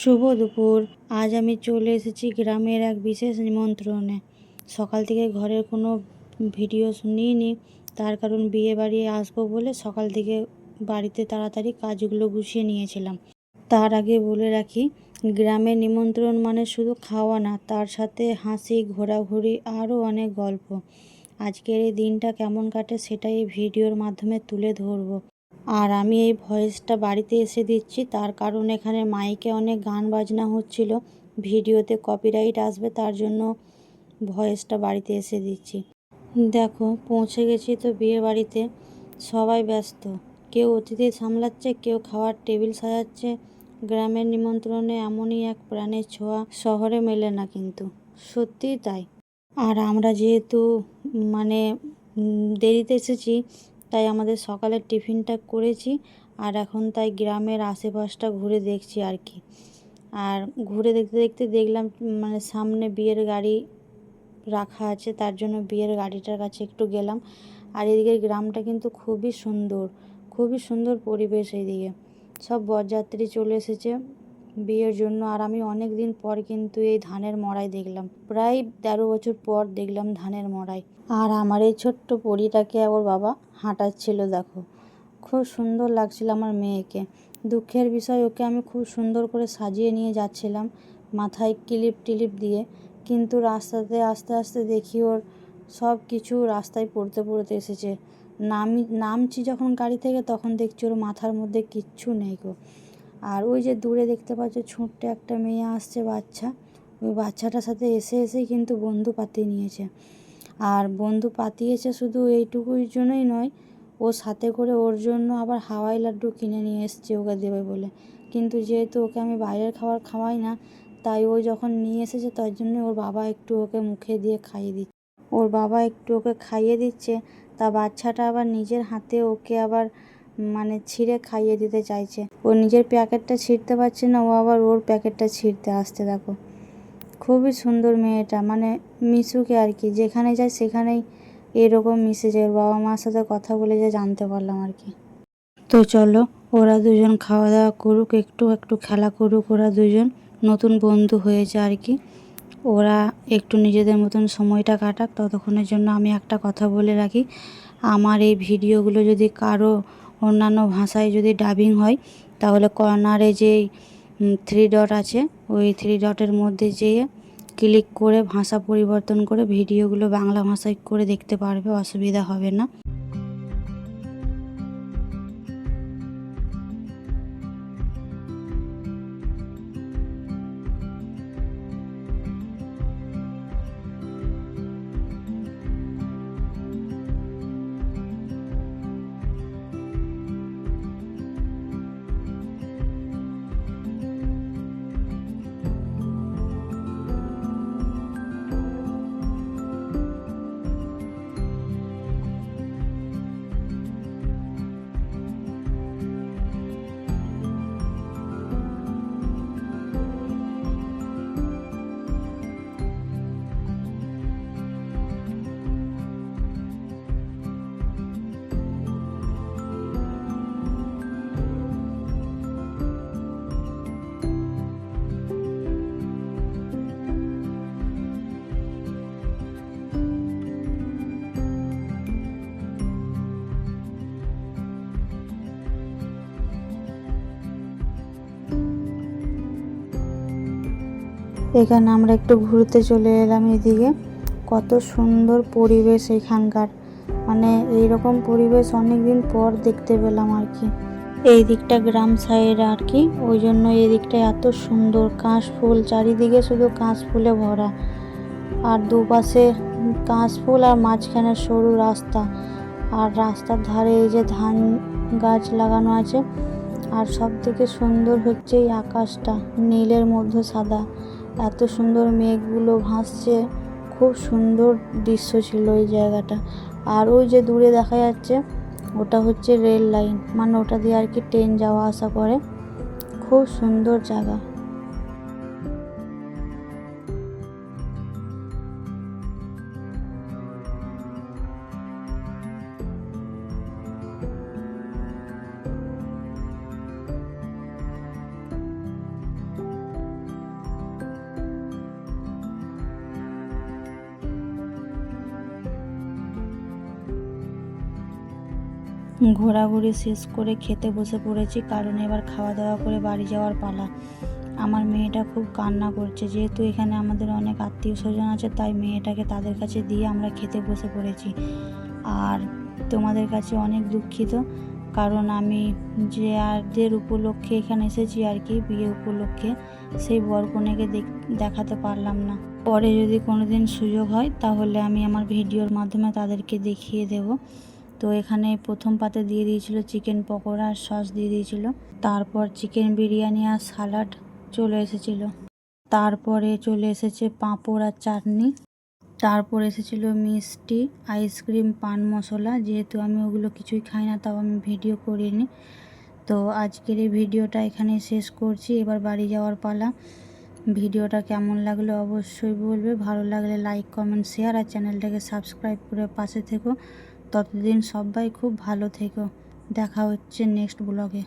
শুভ দুপুর। আজ আমি চলে এসেছি গ্রামের এক বিশেষ নিমন্ত্রণে। সকাল থেকে ঘরের কোনো ভিডিও নিইনি তার কারণ বিয়ে বাড়ি আসব বলে সকাল থেকে বাড়িতে তাড়াতাড়ি কাজগুলো গুছিয়ে নিয়েছিলাম। তার আগে বলে রাখি, গ্রামের নিমন্ত্রণ মানে শুধু খাওয়া না, তার সাথে হাসি, ঘোরাঘুরি, আরও অনেক গল্প। আজকের এই দিনটা কেমন কাটে সেটাই এই ভিডিওর মাধ্যমে তুলে ধরবো। আর আমি এই ভয়েসটা বাড়িতে এসে দিচ্ছি। তার কারণ এখানে মাইকে অনেক গান বাজনা হচ্ছিল। ভিডিওতে কপিরাইট আসবে, তার জন্য ভয়েসটা বাড়িতে এসে দিচ্ছি। দেখো, পৌঁছে গেছি তো বিয়ে বাড়িতে। সবাই ব্যস্ত। কেউ অতিথি সামলাচ্ছে, কেউ খাওয়ার টেবিল সাজাচ্ছে। গ্রামের নিমন্ত্রণে এমনই এক প্রাণের ছোঁয়া শহরে মেলে না কিন্তু। সত্যিই তাই। আর আমরা যেহেতু মানে দেরিতে এসেছি তাই আমাদের সকালের টিফিনটা করেছি আর এখন তাই গ্রামের আশেপাশটা ঘুরে দেখছি আর কি। আর ঘুরে দেখতে দেখতে দেখলাম মানে সামনে বিয়ের গাড়ি রাখা আছে, তার জন্য বিয়ের গাড়িটার কাছে একটু গেলাম। আর এদিকের গ্রামটা কিন্তু খুবই সুন্দর খুবই সুন্দর পরিবেশ এইদিকে সব বরযাত্রী চলে এসেছে। বিয়ের জন্য আর আমি অনেক দিন পর কিন্তু এই ধানের মড়াই দেখলাম। প্রায় তেরো বছর পর দেখলাম ধানের মড়াই। আর আমার এই ছোট্ট পরিটাকে ওর বাবা হাঁটাচ্ছিল, দেখো। খুব সুন্দর লাগছিল আমার মেয়েকে। দুঃখের বিষয়, ওকে আমি খুব সুন্দর করে সাজিয়ে নিয়ে যাচ্ছিলাম মাথায় ক্লিপ টিলিপ দিয়ে। কিন্তু রাস্তাতে আস্তে আস্তে দেখি ওর সব কিছু রাস্তায় পড়তে পড়তে এসেছে। নামি, নামছি যখন গাড়ি থেকে, তখন দেখছি ওর মাথার মধ্যে কিচ্ছু নেই গো। আর ওই যে দূরে দেখতে পাচ্ছ ছোট্ট একটা মেয়ে আসছে বাচ্চা। ওই বাচ্চাটার সাথে এসে এসেই কিন্তু বন্ধু পাতিয়ে নিয়েছে। আর বন্ধু পাতিয়েছে শুধু এইটুকুর জন্যই নয়, ও সাথে করে ওর জন্য আবার হাওয়াই লাড্ডু কিনে নিয়ে এসছে ওকে দেবে বলে। কিন্তু যেহেতু ওকে আমি বাইরের খাবার খাওয়াই না, তাই ও যখন নিয়ে এসেছে তার জন্য ওর বাবা একটু ওকে মুখে দিয়ে খাইয়ে দিচ্ছে। ওর বাবা একটু ওকে খাইয়ে দিচ্ছে, তা বাচ্চাটা আবার নিজের হাতে ওকে আবার মানে ছিঁড়ে খাইয়ে দিতে চাইছে। ও নিজের প্যাকেটটা ছিঁড়তে পারছে না, ও আবার ওর প্যাকেটটা ছিঁড়তে আসতে দেখো। খুবই সুন্দর মেয়েটা মানে মিশুকে আর কি, যেখানে যায় সেখানেই এরকম মিশে যায় ওর বাবা মার সাথে কথা বলে যে জানতে পারলাম আর কি। তো চলো, ওরা দুজন খাওয়া দাওয়া করুক, একটু একটু খেলা করুক, ওরা দুজন নতুন বন্ধু হয়েছে আর কি। ওরা একটু নিজেদের মতন সময়টা কাটাক, ততক্ষণের জন্য আমি একটা কথা বলে রাখি। আমার এই ভিডিওগুলো যদি কারও অন্যান্য ভাষায় যদি ডাবিং হয়, তাহলে কর্নারে যেই থ্রি ডট আছে, ওই থ্রি ডটের মধ্যে যেয়ে ক্লিক করে ভাষা পরিবর্তন করে ভিডিওগুলো বাংলা ভাষায় করে দেখতে পারবে, অসুবিধা হবে না। এখানে আমরা একটু ঘুরতে চলে এলাম এদিকে। কত সুন্দর পরিবেশ এখানকার। মানে এইরকম পরিবেশ অনেক দিন পর দেখতে পেলাম আর কি। এই দিকটা গ্রাম সাইড আর কি। ওই জন্য এই দিকটা এত সুন্দর। কাশ ফুল, চারিদিকে শুধু কাশ ফুলে ভরা। আর দুপাশে কাশ ফুল আর মাঝখানে সরু রাস্তা। আর রাস্তার ধারে এই যে ধান গাছ লাগানো আছে। আর সব থেকে সুন্দর হচ্ছে এই আকাশটা। নীলের মধ্যে সাদা। এত সুন্দর মেঘগুলো ভাসছে। খুব সুন্দর দৃশ্য ছিল ওই জায়গাটা। আর ওই যে দূরে দেখা যাচ্ছে, ওটা হচ্ছে রেল লাইন। মানে ওটা দিয়ে আর কি ট্রেন যাওয়া আসা করে। খুব সুন্দর জায়গা। ঘোরাঘুরি শেষ করে খেতে বসে পড়েছি, কারণ এবার খাওয়া দাওয়া করে বাড়ি যাওয়ার পালা। আমার মেয়েটা খুব কান্না করছে, যেহেতু এখানে আমাদের অনেক আত্মীয় স্বজন আছে, তাই মেয়েটাকে তাদের কাছে দিয়ে আমরা খেতে বসে পড়েছি। আর তোমাদের কাছে অনেক দুঃখিত, কারণ আমি যে আরদের উপলক্ষে এখানে এসেছি আর কি, বিয়ে উপলক্ষে, সেই বর বরকনেকে দেখাতে পারলাম না। পরে যদি কোনো দিন সুযোগ হয়, তাহলে আমি আমার ভিডিওর মাধ্যমে তাদেরকে দেখিয়ে দেব। তো এখানে প্রথম পাতে দিয়ে দিয়েছিল চিকেন পকোড়া আর সস দিয়ে দিয়েছিল। তারপর চিকেন বিরিয়ানি আর সালাড চলে এসেছিল। তারপরে চলে এসেছে পাঁপড় আর চাটনি। তারপর এসেছিল মিষ্টি, আইসক্রিম, পান মশলা। যেহেতু আমি ওগুলো কিছুই খাই না, তাও আমি ভিডিও করিনি। তো আজকের এই ভিডিওটা এখানে শেষ করছি। এবার বাড়ি যাওয়ার পালা। ভিডিওটা কেমন লাগল অবশ্যই বলবে। ভালো লাগলে লাইক কমেন্ট শেয়ার আর চ্যানেলটাকে সাবস্ক্রাইব করে পাশে থেকো। ততদিন সবাই খুব ভালো থেকো। দেখা হচ্ছে নেক্সট ব্লগে